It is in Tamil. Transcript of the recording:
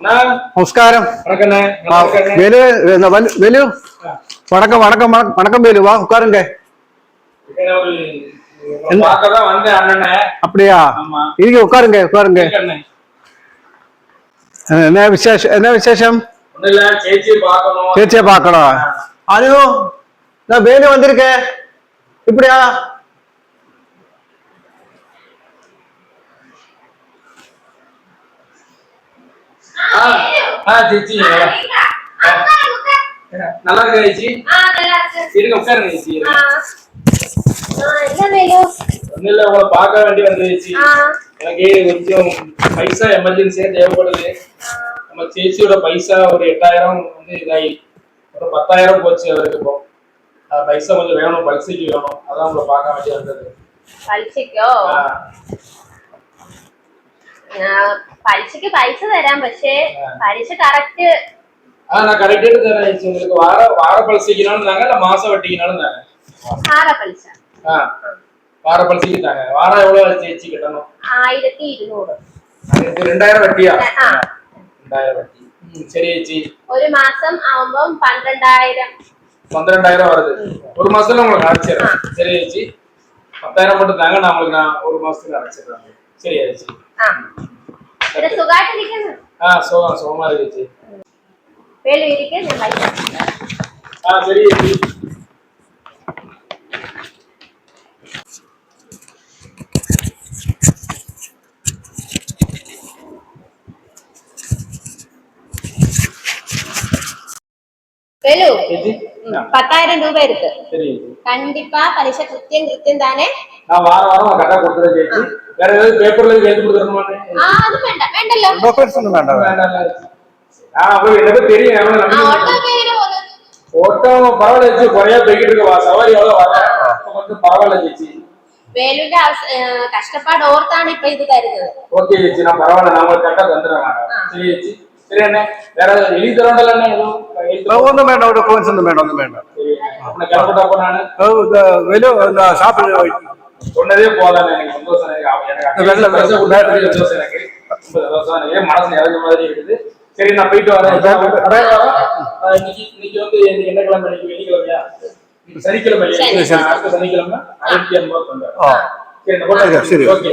ஆ, நமஸ்காரம் வணக்கண்ணே ஆ, நல்லா இருக்கண்ணே. வேலு இந்த வலு- வேலு வணக்கம் வணக்கம் வணக்கம், வணக்கம் வேலு வா உட்காருங்க என்ன ஒரு உங்களை பார்க்கதான் வந்தேன் அண்ணனே அப்படியா ஆமா இருங்க உட்காருங்க உட்காருங்க இருக்கண்ணே. அஹ், என்ன விசேஷம் என்ன விசேஷம் ஒண்ணும் இல்ல சேச்சியை பார்க்கணும் சேச்சியை பார்க்கணும் அது நான் வேலு வந்திருக்கேன் இப்படியா ஆ திருச்சி நல்லா இருக்கு ஐச்சி? இருங்க உட்காருங்க ஐச்சி ஒன்றும் இல்லை உங்களை பார்க்க வேண்டி வந்துச்சு எனக்கு கொஞ்சம் பைசா எமர்ஜென்சியாக தேவைப்படுது. நம்ம சேச்சியோட பைசா ஒரு எட்டாயிரம் வந்து இதாகி ஒரு பத்தாயிரம் போச்சு அவருக்கு இப்போ. பைசா கொஞ்சம் வேணும் பரிசைக்கு வேணும். அதான் உங்களை பார்க்க வேண்டிய வந்தது. பரிசைக்கோ? പലിശക്ക് പൈസ തരാം പക്ഷേ പലിശ കറക്റ്റ് ஆ நான் கரெக்டாக தரேன் சேச்சி. உங்களுக்கு வார வார பரிசைக்குனாலும் தாங்க இல்ல மாச வட்டிக்குனாலும் தாங்க സാറ പലിശ ஆ வார பரிசைக்கு தாங்க வாரம் எவ்வளவு சேச்சி கட்டணும் ആയിരത്തി ഇരുന്നൂറ് இது ரெண்டாயிரம் வட்டியா ആ ரெண்டாயிரம் வட்டி ம் சரி சேச்சி ഒരു മാസം ആവുമ്പം പന്ത്രണ്ടായിരം பன்னிரெண்டாயிரம் வருது ஒரு மாசத்துல உங்களுக்கு அடைச்சிடுறேன் சரி சேச்சி பத்தாயிரம் மட்டும் தாங்க நான் உங்களுக்கு நான் ஒரு மாசத்துல அடைச்சிடுறேன் சரியாச்சு இது சுகாட்டு இருக்கேன் ஆ சோ சோமா இருக்கு வேலு இருக்கேன் ஆ சரி Hello. Hello. சேச்சி ஆ, பத்தாயிரம் ரூபாய் இருக்கு சரி சேச்சி கண்டிப்பா பலிச கிருத்தியம் கிருத்தியம் தானே நான் வாரம் வாரம் கரெக்டா கொடுத்துறேன் சேச்சி வேற ஏதாவது பேப்பர்ல எழுதி கொடுத்துருமாட்டேன் ആ അത് വേണ്ട വേണ്ടല്ലോ டாக்குமெண்ட்ஸ் ஒன்றும் வேண்டாம் ஆ அப்ப எனக்கு தெரியும் எவ்வளவு ആ நம்பி ഓട്ടോ പേര് പോകുന്നത് ஓட்டம் பரவாயில்ல சேச்சி குறையா போய்கிட்டு இருக்கு வா- சவாரி எவ்வளவு வர இப்ப கொஞ்சம் பரவாயில்ல சேச்சி വേലുവിന്റെ അവസ- ഏ, കഷ്ടപ്പാട് ഓർത്താണ് ഇപ്പൊ ഇത് തരുന്നത് ஓகே சேச்சி நான் பரவாயில்ல நான் உங்களுக்கு கரெக்டா தந்துடுறேன் நான். சரி சேச்சி சரி அண்ணே வேற ஏதாவது எழுதி தரண்டல அண்ணே எதுவும் சரி உன்னை கிளம்பிட்டா அப்போ நானு அஹ், இந்த வேலு இந்த ஷாப்பில் சொன்னதே போதாது எனக்கு சந்தோஷம் எனக்கு சந்தோஷம் மனசு நிறைஞ்ச மாதிரி இருக்குது சரி நான் போயிட்டு வரேன் இன்னைக்கு வந்து என்ன- கிழமை வெள்ளிக்கிழமையா சனிக்கிழமை. அடுத்த சனிக்கிழமை ஆயிரத்தி சரி. ஓகே